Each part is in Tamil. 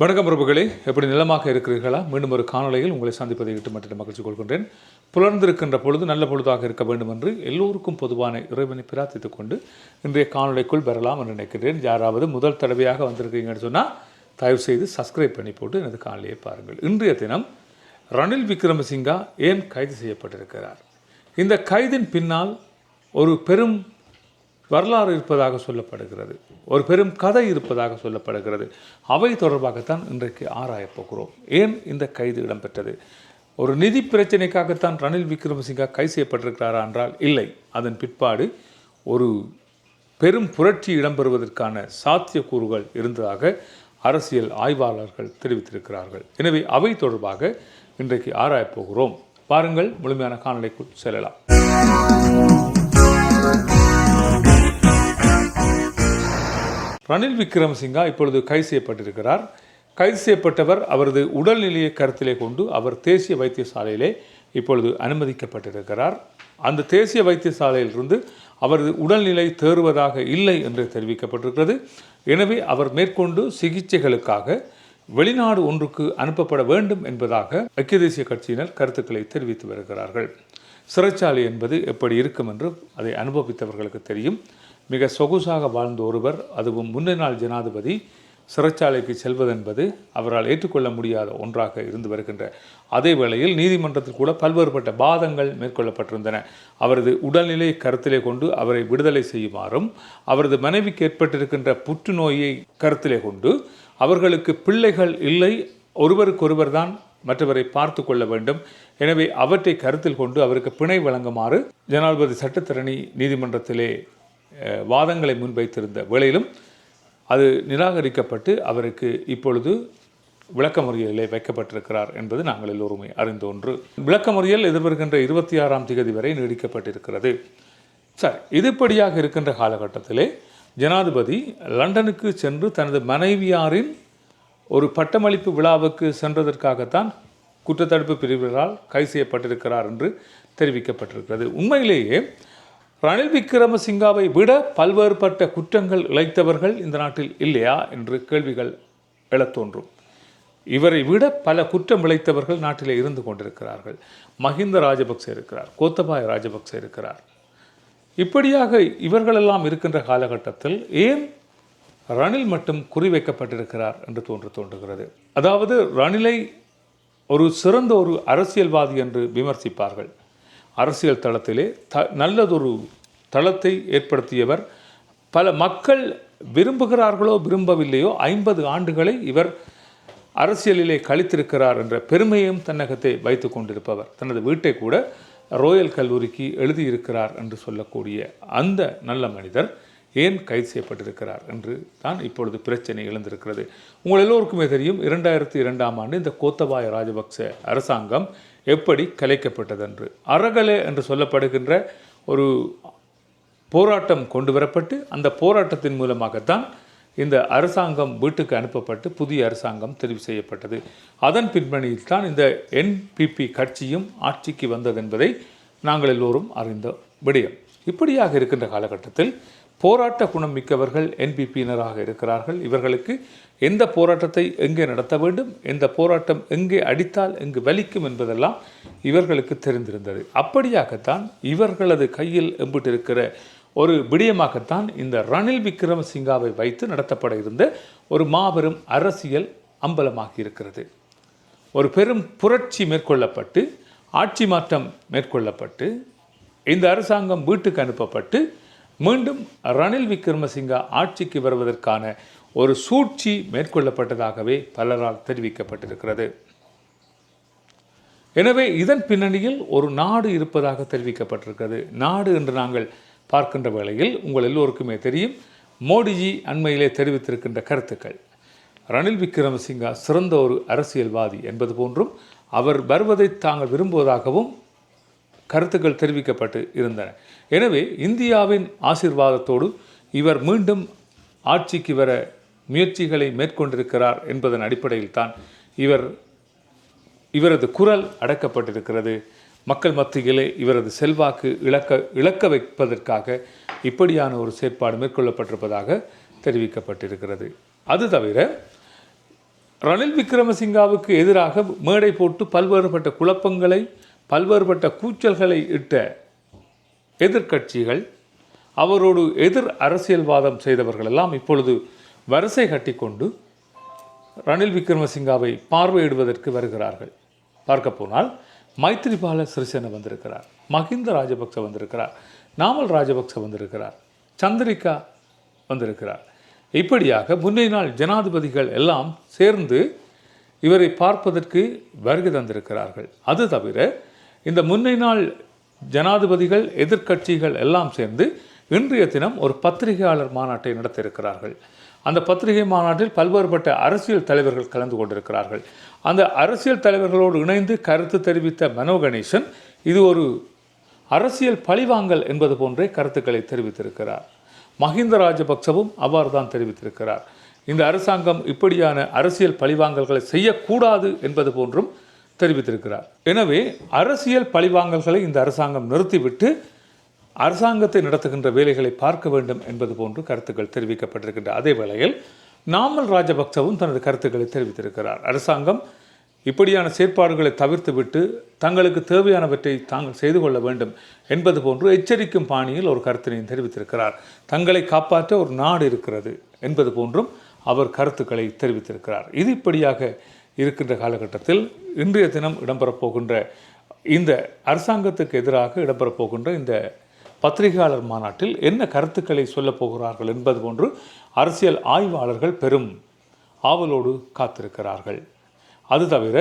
வணக்கம் பிரபுகளே எப்படி நிலமாக இருக்கிறீர்களா? மீண்டும் ஒரு காணொலியில் உங்களை சந்திப்பதை விட்டு மட்டும் மகிழ்ச்சி கொள்கின்றேன். புலர்ந்திருக்கின்ற பொழுது நல்ல பொழுதாக இருக்க வேண்டும் என்று எல்லோருக்கும் பொதுவான இறைவனை பிரார்த்தித்துக் கொண்டு இன்றைய காணொலிக்குள் பெறலாம் என்று நினைக்கின்றேன் யாராவது முதல் தடவையாக வந்திருக்கீங்கன்னு சொன்னால் தயவு செய்து சப்ஸ்கிரைப் பண்ணி போட்டு எனது காணொலியை பாருங்கள். இன்றைய தினம் ரணில் விக்ரமசிங்கா ஏன் கைது செய்யப்பட்டிருக்கிறார்? இந்த கைதின் பின்னால் ஒரு பெரும் வரலாறு இருப்பதாக சொல்லப்படுகிறது. ஒரு பெரும் கதை இருப்பதாக சொல்லப்படுகிறது. அவை தொடர்பாகத்தான் இன்றைக்கு ஆராயப் போகிறோம். ஏன் இந்த கைது இடம்பெற்றது? ஒரு நிதி பிரச்சனைக்காகத்தான் ரணில் விக்ரமசிங்கா கைது செய்யப்பட்டிருக்கிறாரா என்றால் இல்லை. அதன் பிற்பாடு ஒரு பெரும் புரட்சி இடம்பெறுவதற்கான சாத்தியக்கூறுகள் இருந்ததாக அரசியல் ஆய்வாளர்கள் தெரிவித்திருக்கிறார்கள். எனவே அவை தொடர்பாக இன்றைக்கு ஆராயப் போகிறோம். பாருங்கள் முழுமையான காணொலிக்குள் செல்லலாம். ரணில் விக்ரமசிங்கா இப்பொழுது கைது செய்யப்பட்டிருக்கிறார். கைது செய்யப்பட்டவர் அவரது உடல்நிலையை கருத்திலே கொண்டு அவர் தேசிய வைத்தியசாலையிலே இப்பொழுது அனுமதிக்கப்பட்டிருக்கிறார். அந்த தேசிய வைத்தியசாலையிலிருந்து அவரது உடல்நிலை தேறுவதாக இல்லை என்று தெரிவிக்கப்பட்டிருக்கிறது. எனவே அவர் மேற்கொண்டு சிகிச்சைகளுக்காக வெளிநாடு ஒன்றுக்கு அனுப்பப்பட வேண்டும் என்பதாக ஐக்கிய தேசிய கட்சியினர் கருத்துக்களை தெரிவித்து வருகிறார்கள். சிறைச்சாலை என்பது எப்படி இருக்கும் என்று அதை அனுபவித்தவர்களுக்கு தெரியும். மிக சொகுசாக வாழ்ந்த ஒருவர் அதுவும் முன்னாள் ஜனாதிபதி சிறைச்சாலைக்கு செல்வதென்பது அவரால் ஏற்றுக்கொள்ள முடியாத ஒன்றாக இருந்து வருகின்ற. அதே வேளையில் நீதிமன்றத்தில் கூட பல்வேறுபட்ட வாதங்கள் மேற்கொள்ளப்பட்டிருந்தன. அவரது உடல்நிலை கருத்திலே கொண்டு அவரை விடுதலை செய்யுமாறும் அவரது மனைவிக்கு ஏற்பட்டிருக்கின்ற புற்றுநோயை கருத்திலே கொண்டு அவர்களுக்கு பிள்ளைகள் இல்லை ஒருவருக்கொருவர் தான் மற்றவரை பார்த்து கொள்ள வேண்டும். எனவே அவற்றை கருத்தில் கொண்டு அவருக்கு பிணை வழங்குமாறு ஜனாதிபதி சட்டத்தரணி நீதிமன்றத்திலே வாதங்களை முன்வைத்திருந்த வேளையிலும் அது நிராகரிக்கப்பட்டு அவருக்கு இப்பொழுது விளக்கமறியலிலே வைக்கப்பட்டிருக்கிறார் என்பது நாங்கள் எல்லோருமே அறிந்த ஒன்று. விளக்கமறியல் எதிர்வருகின்ற இருபத்தி ஆறாம் திகதி வரை நீடிக்கப்பட்டிருக்கிறது. சார் இதுபடியாக இருக்கின்ற காலகட்டத்திலே ஜனாதிபதி லண்டனுக்கு சென்று தனது மனைவியாரின் ஒரு பட்டமளிப்பு விழாவுக்கு சென்றதற்காகத்தான் குற்றத்தடுப்பு பிரிவினரால் கைது செய்யப்பட்டிருக்கிறார் என்று தெரிவிக்கப்பட்டிருக்கிறது. உண்மையிலேயே ரணில் விக்ரமசிங்காவை விட பல்வேறுபட்ட குற்றங்கள் இழைத்தவர்கள் இந்த நாட்டில் இல்லையா என்று கேள்விகள் எழத் தோன்றும். இவரை விட பல குற்றம் இழைத்தவர்கள் நாட்டிலே இருந்து கொண்டிருக்கிறார்கள். மஹிந்த ராஜபக்சே இருக்கிறார் கோத்தபாய ராஜபக்சே இருக்கிறார். இப்படியாக இவர்களெல்லாம் இருக்கின்ற காலகட்டத்தில் ஏன் ரணில் மட்டும் குறிவைக்கப்பட்டிருக்கிறார் என்று தோன்று தோன்றுகிறது. அதாவது ரணிலை ஒரு சிறந்த ஒரு அரசியல்வாதி என்று விமர்சிப்பார்கள். அரசியல் தளத்திலே த நல்லதொரு தளத்தை ஏற்படுத்தியவர். பல மக்கள் விரும்புகிறார்களோ விரும்பவில்லையோ ஐம்பது ஆண்டுகளை இவர் அரசியலிலே கழித்திருக்கிறார் என்ற பெருமையும் தன்னகத்தை வைத்து கொண்டிருப்பவர். தனது வீட்டை கூட ரோயல் கல்லூரிக்கு எழுதியிருக்கிறார் என்று சொல்லக்கூடிய அந்த நல்ல மனிதர் ஏன் கைது செய்யப்பட்டிருக்கிறார் என்று தான் இப்பொழுது பிரச்சனை எழுந்திருக்கிறது. உங்கள் எல்லோருக்குமே தெரியும் இரண்டாயிரத்தி இரண்டாம் ஆண்டு இந்த கோத்தபாய ராஜபக்ச அரசாங்கம் எப்படி கலைக்கப்பட்டதென்று. அறகலை என்று சொல்லப்படுகின்ற ஒரு போராட்டம் கொண்டு வரப்பட்டு அந்த போராட்டத்தின் மூலமாகத்தான் இந்த அரசாங்கம் வீட்டுக்கு அனுப்பப்பட்டு புதிய அரசாங்கம் தெரிவு செய்யப்பட்டது. அதன் பின்பணியில் தான் இந்த என்பிபி கட்சியும் ஆட்சிக்கு வந்தது என்பதை நாங்கள் எல்லோரும் அறிந்த விடயம். இப்படியாக இருக்கின்ற காலகட்டத்தில் போராட்ட குணம் மிக்கவர்கள் என்பிபியினராக இருக்கிறார்கள். இவர்களுக்கு எந்த போராட்டத்தை எங்கே நடத்த வேண்டும் எந்த போராட்டம் எங்கே அடித்தால் எங்கு வலிக்கும் என்பதெல்லாம் இவர்களுக்கு தெரிந்திருந்தது. அப்படியாகத்தான் இவர்களது கையில் எம்பிட்டிருக்கிற ஒரு விடயமாகத்தான் இந்த ரணில் விக்ரமசிங்காவை வைத்து நடத்தப்பட இருந்த ஒரு மாபெரும் அரசியல் அம்பலமாகி இருக்கிறது. ஒரு பெரும் புரட்சி மேற்கொள்ளப்பட்டு ஆட்சி மாற்றம் மேற்கொள்ளப்பட்டு இந்த அரசாங்கம் வீட்டுக்கு அனுப்பப்பட்டு மீண்டும் ரணில் விக்ரமசிங்க ஆட்சிக்கு வருவதற்கான ஒரு சூழ்ச்சி மேற்கொள்ளப்பட்டதாகவே பலரால் தெரிவிக்கப்பட்டிருக்கிறது. எனவே இதன் பின்னணியில் ஒரு நாடு இருப்பதாக தெரிவிக்கப்பட்டிருக்கிறது. நாடு என்று நாங்கள் பார்க்கின்ற வேளையில் உங்கள் எல்லோருக்குமே தெரியும். மோடிஜி அண்மையிலே தெரிவித்திருக்கின்ற கருத்துக்கள். ரணில் விக்ரமசிங்கா சிறந்த ஒரு அரசியல்வாதி என்பது போன்றும் அவர் வருவதை தாங்கள் விரும்புவதாகவும் கருத்துக்கள் தெரிவிக்கப்பட்டு இருந்தன. எனவே இந்தியாவின் ஆசீர்வாதத்தோடு இவர் மீண்டும் ஆட்சிக்கு வர முயற்சிகளை மேற்கொண்டிருக்கிறார் என்பதன் அடிப்படையில் தான் இவர் இவரது குரல் அடக்கப்பட்டிருக்கிறது. மக்கள் மத்தியிலே இவரது செல்வாக்கு இழக்க இழக்க வைப்பதற்காக இப்படியான ஒரு செயற்பாடு மேற்கொள்ளப்பட்டிருப்பதாக தெரிவிக்கப்பட்டிருக்கிறது. அது தவிர ரணில் விக்ரமசிங்காவுக்கு எதிராக மேடை போட்டு பல்வேறுபட்ட குழப்பங்களை பல்வேறுபட்ட கூச்சல்களை இட்ட எதிர்கட்சிகள் அவரோடு எதிர் அரசியல்வாதம் செய்தவர்கள் எல்லாம் இப்பொழுது வரிசை கட்டிக்கொண்டு ரணில் விக்ரமசிங்காவை பார்வையிடுவதற்கு வருகிறார்கள். பார்க்க போனால் மைத்ரிபால சிறிசேன வந்திருக்கிறார் மஹிந்த ராஜபக்ச வந்திருக்கிறார் நாமல் ராஜபக்ச வந்திருக்கிறார் சந்திரிகா வந்திருக்கிறார். இப்படியாக முன்னே நாள் ஜனாதிபதிகள் எல்லாம் சேர்ந்து இவரை பார்ப்பதற்கு வருகை தந்திருக்கிறார்கள். அது தவிர இந்த முன்னை நாள் ஜனாதிபதிகள் எதிர்க்கட்சிகள் எல்லாம் சேர்ந்து இன்றைய தினம் ஒரு பத்திரிகையாளர் மாநாட்டை நடத்த இருக்கிறார்கள் அந்த பத்திரிகை மாநாட்டில் பல்வேறுபட்ட அரசியல் தலைவர்கள் கலந்து கொண்டிருக்கிறார்கள். அந்த அரசியல் தலைவர்களோடு இணைந்து கருத்து தெரிவித்த மனோ கணேசன் இது ஒரு அரசியல் பழிவாங்கல் என்பது போன்றே கருத்துக்களை தெரிவித்திருக்கிறார். மஹிந்த ராஜபக்சவும் அவ்வாறு தான் தெரிவித்திருக்கிறார். இந்த அரசாங்கம் இப்படியான அரசியல் பழிவாங்கல்களை செய்யக்கூடாது என்பது போன்றும் தெரிவித்திருக்கிறார். எனவே அரசியல் பழிவாங்கல்களை இந்த அரசாங்கம் நிறுத்திவிட்டு அரசாங்கத்தை நடத்துகின்ற வேலைகளை பார்க்க வேண்டும் என்பது போன்று கருத்துக்கள் தெரிவிக்கப்பட்டிருக்கின்ற அதே வேளையில் நாமல் ராஜபக்சவும் தனது கருத்துக்களை தெரிவித்திருக்கிறார். அரசாங்கம் இப்படியான செயற்பாடுகளை தவிர்த்துவிட்டு தங்களுக்கு தேவையானவற்றை தாங்கள் செய்து கொள்ள வேண்டும் என்பது போன்று எச்சரிக்கும் பாணியில் ஒரு கருத்தினையும் தெரிவித்திருக்கிறார். தங்களை காப்பாற்ற ஒரு நாடு இருக்கிறது என்பது போன்றும் அவர் கருத்துக்களை தெரிவித்திருக்கிறார். இது இப்படியாக இருக்கின்ற காலகட்டத்தில் இன்றைய தினம் இடம்பெறப்போகின்ற இந்த அரசாங்கத்துக்கு எதிராக இடம்பெறப்போகின்ற இந்த பத்திரிகையாளர் மாநாட்டில் என்ன கருத்துக்களை சொல்லப் போகிறார்கள் என்பது போன்று அரசியல் ஆய்வாளர்கள் பெரும் ஆவலோடு காத்திருக்கிறார்கள். அது தவிர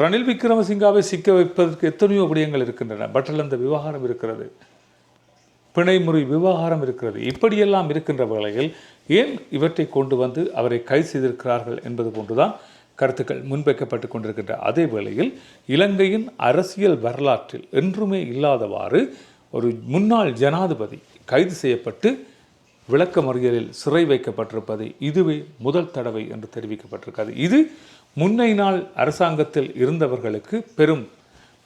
ரணில் விக்ரமசிங்காவை சிக்க வைப்பதற்கு எத்தனையோ விடயங்கள் இருக்கின்றன. பட்டில் அந்த விவகாரம் இருக்கிறது. பிணைமுறை விவகாரம் இருக்கிறது. இப்படியெல்லாம் இருக்கின்ற வேளையில் ஏன் இவற்றை கொண்டு வந்து அவரை கைது செய்திருக்கிறார்கள் என்பது போன்றுதான் கருத்துக்கள் முன்வைக்கப்பட்டு கொண்டிருக்கின்ற அதே வேளையில் இலங்கையின் அரசியல் வரலாற்றில் என்றுமே இல்லாதவாறு ஒரு முன்னாள் ஜனாதிபதி கைது செய்யப்பட்டு விளக்க மறியலில் சிறை வைக்கப்பட்டிருப்பது இதுவே முதல் தடவை என்று தெரிவிக்கப்பட்டிருக்கிறது. இது முன்னை நாள் அரசாங்கத்தில் இருந்தவர்களுக்கு பெரும்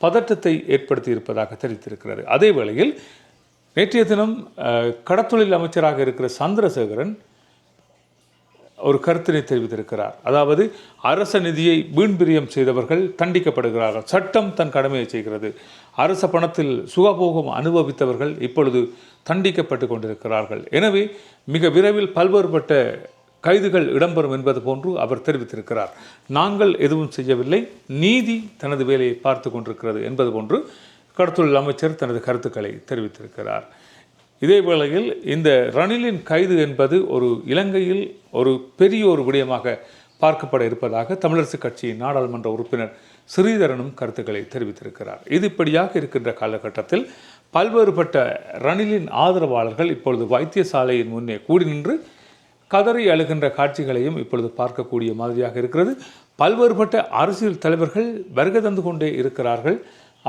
பதற்றத்தை ஏற்படுத்தி இருப்பதாக தெரிவித்திருக்கிறது. அதே வேளையில் நேற்றைய தினம் கடத்தொழில் அமைச்சராக இருக்கிற சந்திரசேகரன் ஒரு கருத்தினை தெரிவித்திருக்கிறார். அதாவது அரச நிதியை வீண்பிரியம் செய்தவர்கள் தண்டிக்கப்படுகிறார்கள். சட்டம் தன் கடமையை செய்கிறது. அரச பணத்தில் சுகபோகம் அனுபவித்தவர்கள் இப்பொழுது தண்டிக்கப்பட்டு கொண்டிருக்கிறார்கள். எனவே மிக விரைவில் பல்வேறுபட்ட கைதுகள் இடம்பெறும் என்பது போன்று அவர் தெரிவித்திருக்கிறார். நாங்கள் எதுவும் செய்யவில்லை. நீதி தனது வேலையை பார்த்து கொண்டிருக்கிறது என்பது போன்று கடத்தொழில் அமைச்சர் தனது கருத்துக்களை தெரிவித்திருக்கிறார். இதே வேளையில் இந்த ரணிலின் கைது என்பது ஒரு இலங்கையில் ஒரு பெரிய ஒரு விடயமாக பார்க்கப்பட இருப்பதாக தமிழரசுக் கட்சியின் நாடாளுமன்ற உறுப்பினர் ஸ்ரீதரனும் கருத்துக்களை தெரிவித்திருக்கிறார். இது இப்படியாக இருக்கின்ற காலகட்டத்தில் பல்வேறுபட்ட ரணிலின் ஆதரவாளர்கள் இப்பொழுது வைத்தியசாலையின் முன்னே கூடி நின்று கதறி அழுகின்ற காட்சிகளையும் இப்பொழுது பார்க்கக்கூடிய மாதிரியாக இருக்கிறது. பல்வேறுபட்ட அரசியல் தலைவர்கள் வருகை தந்து கொண்டே இருக்கிறார்கள்.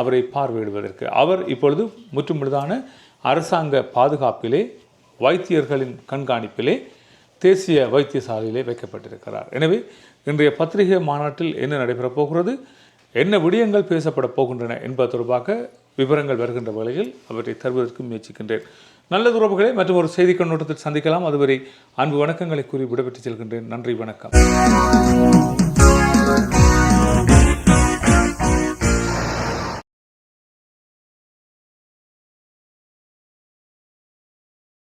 அவரை பார்வையிடுவதற்கு. அவர் இப்பொழுது முற்றுமுழுதான அரசாங்க பாதுகாப்பிலே வைத்தியர்களின் கண்காணிப்பிலே தேசிய வைத்தியசாலையிலே வைக்கப்பட்டிருக்கிறார். எனவே இன்றைய பத்திரிகை மாநாட்டில் என்ன நடைபெறப் போகிறது? என்ன விடயங்கள் பேசப்பட போகின்றன என்பது தொடர்பாக விவரங்கள் வருகின்ற வேளையில் அவற்றை தருவதற்கு முயற்சிக்கின்றேன். நல்ல உறவுகளை மற்றும் ஒரு செய்தி கண்ணோட்டத்தில் சந்திக்கலாம். அதுவரை அன்பு வணக்கங்களை கூறி விடைபெற்று செல்கின்றேன். நன்றி வணக்கம்.